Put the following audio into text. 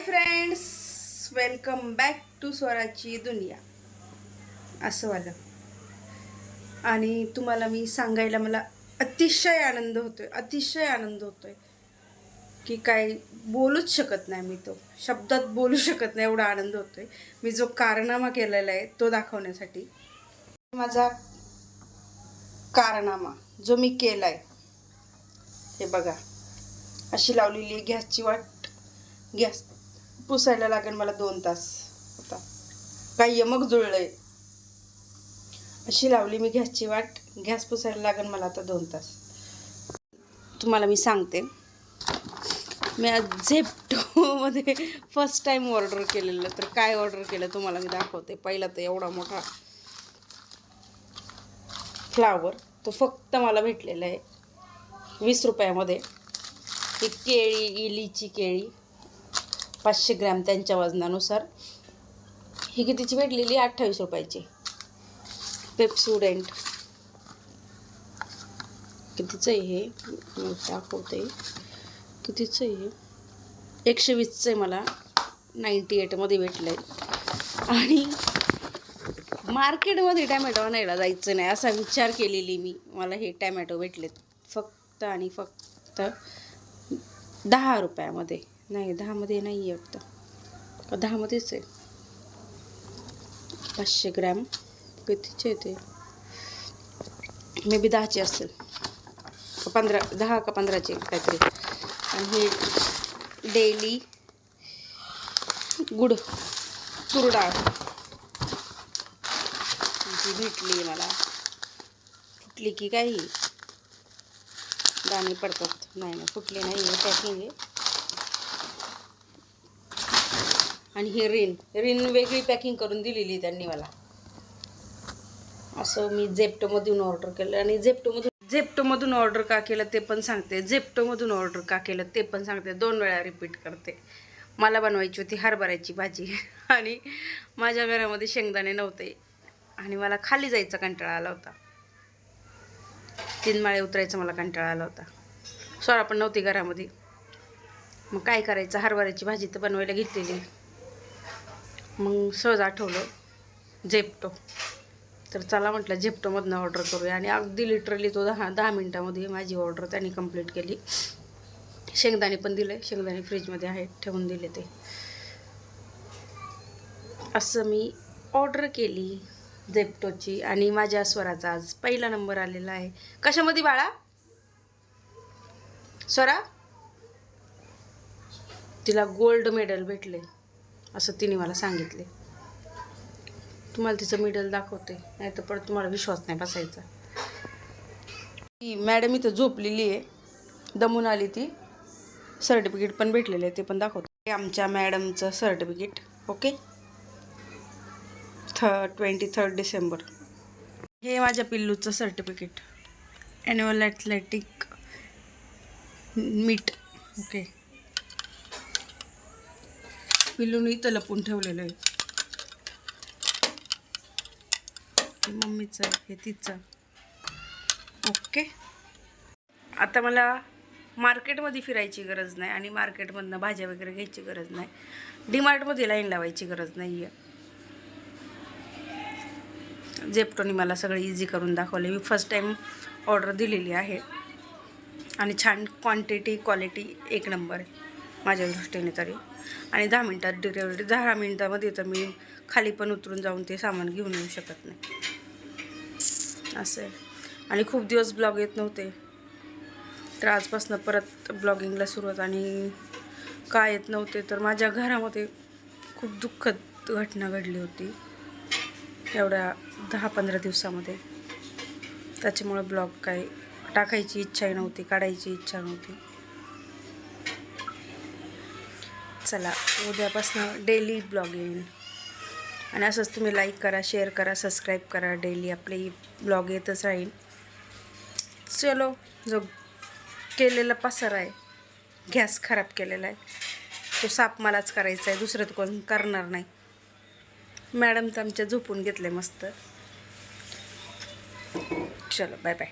Friends welcome back to स्वराची दुनिया असं वालं. आणि तुम्हाला मी सांगायला मला अतिशय आनंद होतोय अतिशय आनंद होतोय की काय बोलूच शकत नाही मी तो. शब्दात बोलू शकत नाही एवढा आनंद होतोय. मी जो कारनामा केलेला आहे तो दाखवण्यासाठी. माझा कारनामा जो मी केला आहे हे बघा. अशी लावलेली आहे गॅसची वाट. गॅस पुसायला लागेल मला दोन तास. आता. काय यमक जुळलंय. अशी लावली मी गॅसची वाट. गॅस पुसायला लागेल मला आता दोन तास. तुम्हाला मी सांगते. मी आज झेप्टोमध्ये फर्स्ट टाईम ऑर्डर केलेलं. तर काय ऑर्डर केलं तुम्हाला मी दाखवते. पहिला तर एवढा मोठा फ्लावर तो फक्त मला भेटलेला आहे. वीस रुपयामध्ये. ही केळी इलीची केळी. पाचशे ग्रॅम त्यांच्या वजनानुसार. ही कितीची भेटलेली? अठ्ठावीस रुपयाची. पेप्सुडेंट कितीचं आहे हे? दाखवते. कितीचं आहे एकशे वीसचं आहे मला. नाईंटी एटमध्ये भेटलं आहे आणि मार्केटमध्ये टॅमॅटो आणायला जायचं नाही असा विचार केलेली मी. मला हे टॅमॅटो भेटलेत फक्त आणि फक्त दहा रुपयामध्ये. नाही दहामध्ये नाही आहे वाटतं. का दहामध्येच आहे? पाचशे ग्रॅम. कितीचे आहे ते? मे बी दहाचे असेल. पंधरा दहा का पंधराचे काहीतरी. आणि हे डेली गुड तुरडाळ जी भेटली मला. फुटली की काही? दाणे पडतात. नाही नाही फुटले नाही आहे पॅकिंग आहे आणि ही रिन रिन वेगळी पॅकिंग करून दिलेली त्यांनी मला. असं मी झेप्टोमधून ऑर्डर केलं आणि झेप्टोमधून झेप्टोमधून ऑर्डर का केलं ते पण सांगते. झेप्टोमधून ऑर्डर का केलं ते पण सांगते. दोन वेळा रिपीट करते. मला बनवायची होती हरभऱ्याची भाजी. आणि माझ्या घरामध्ये शेंगदाणे नव्हते. आणि मला खाली जायचा कंटाळा आला होता. तीन माळे उतरायचा मला कंटाळा आला होता. सोळा पण नव्हती घरामध्ये. मग काय करायचं? हरभऱ्याची भाजी तर बनवायला घेतलेली. मग सहज आठवलं झेप्टो. तर चला म्हटलं झेप्टोमधनं ऑर्डर करूया. आणि अगदी लिटरली तो दहा दहा मिनटामध्ये माझी ऑर्डर त्यांनी कंप्लीट केली. शेंगदाणे पण दिले. शेंगदाणे फ्रीजमध्ये आहे ठेवून दिले ते. असं मी ऑर्डर केली झेप्टोची. आणि माझ्या स्वराचा आज पहिला नंबर आलेला आहे. कशामध्ये बाळा? स्वरा? तिला गोल्ड मेडल भेटले. असं तिने मला सांगितले. तुम्हाला तिचं मिडल दाखवते नाही तर परत तुम्हाला विश्वास नाही बसायचा. ती मॅडम इथं झोपलेली आहे. दमून आली ती. सर्टिफिकेट पण भेटलेलं आहे ते पण दाखवते. हे आमच्या मॅडमचं certificate okay the twenty third December हे माझ्या पिल्लूचं certificate annual athletic meet okay पिल्लूने इथं लपून ठेवलेलं आहे. मम्मीचं आहे हे तिचं ओके आता मला मार्केटमध्ये फिरायची गरज नाही आणि मार्केटमधनं भाज्या वगैरे घ्यायची गरज नाही. डीमार्टमध्ये लाईन लावायची गरज नाही आहे झेप्टोनी मला सगळं इझी करून दाखवले मी फर्स्ट टाईम ऑर्डर दिलेली आहे. आणि छान क्वांटिटी क्वालिटी एक नंबर आहे. माझ्या दृष्टीने तरी. आणि दहा मिनटात डिलेवरी दहा मिनटामध्ये तर मी खाली पण उतरून जाऊन ते सामान घेऊन येऊ शकत नाही. असं आहे. आणि खूप दिवस ब्लॉग येत नव्हते. तर आजपासून परत ब्लॉगिंगला सुरुवात आणि का येत नव्हते तर माझ्या घरामध्ये खूप दुःखद घटना घडली होती. एवढ्या दहा पंधरा दिवसामध्ये. त्याच्यामुळे ब्लॉग काही टाकायची इच्छाही नव्हती काढायची इच्छा नव्हती. चला उद्यापासून डेली ब्लॉग येईल आणि असंच तुम्ही लाईक करा शेअर करा सबस्क्राईब करा डेली आपले ब्लॉग येतच राहील चलो जो केलेला पसार आहे गॅस खराब केलेला आहे तो साप मलाच करायचा आहे दुसरं तर कोण करणार नाही. मॅडम तर आमच्या झोपून घेतले मस्त. चलो बाय बाय